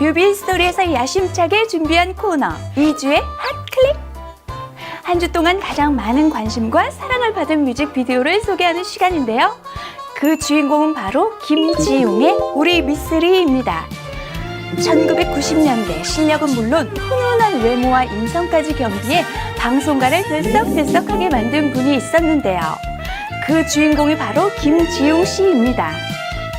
뮤비 스토리에서 야심차게 준비한 코너 2주의 핫클릭 한주 동안 가장 많은 관심과 사랑을 받은 뮤직비디오를 소개하는 시간인데요. 그 주인공은 바로 김지용의 우리 미쓰리입니다. 1990년대 실력은 물론 훈훈한 외모와 인성까지 겸비해 방송가를 들썩들썩하게 만든 분이 있었는데요. 그 주인공이 바로 김지용 씨입니다.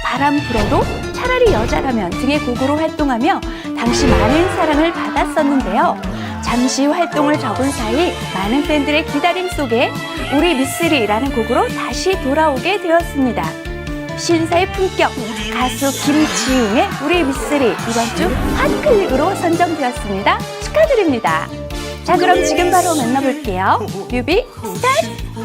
바람 불어도 차라리 여자라면 등의 곡으로 활동하며 당시 많은 사랑을 받았었는데요. 잠시 활동을 접은 사이 많은 팬들의 기다림 속에 우리 미쓰리라는 곡으로 다시 돌아오게 되었습니다. 신사의 품격 가수 김지웅의 우리 미쓰리 이번 주 핫클릭으로 선정되었습니다. 축하드립니다. 자 그럼 지금 바로 만나볼게요. 뮤비 스타트!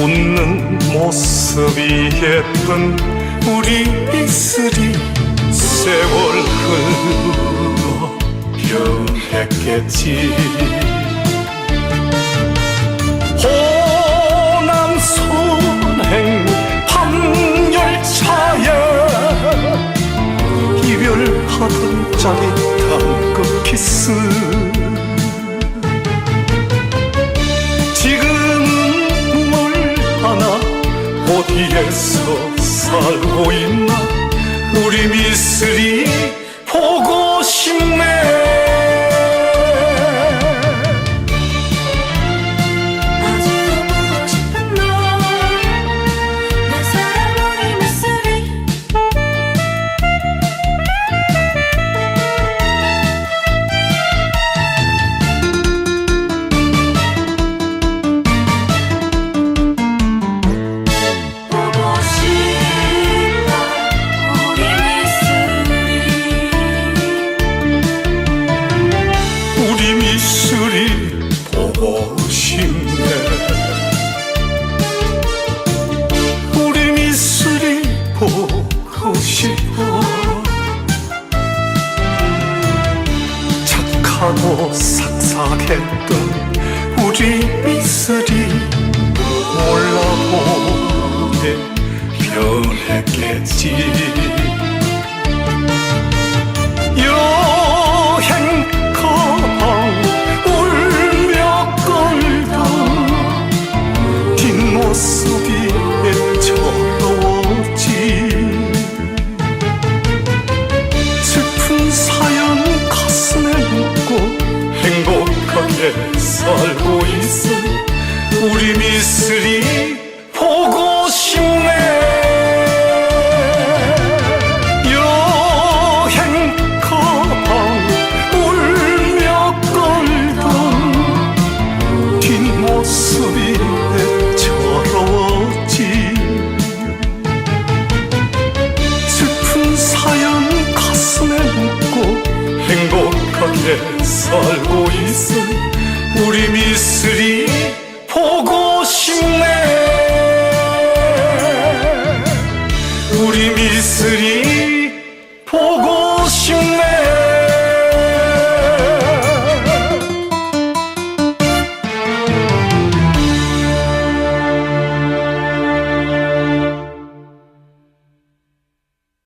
웃는 모습이 예쁜 우리 미술이 세월 흘러 변했겠지. 호남 선행 밤열차에 이별하던 짜릿한 그 키스 살고 있나? 우리 미쓰리 보고 싶네 하고 삭삭했던 우리 미술이 몰라보게 변했겠지 살고 있어 우리 미쓰리 보고 싶네 여행 가방 울며 끌던 뒷모습이 애처로웠지. 슬픈 사연 가슴에 묻고 행복하게 살고 있어 우리 미쓰리 보고 싶네. 우리 미쓰리 보고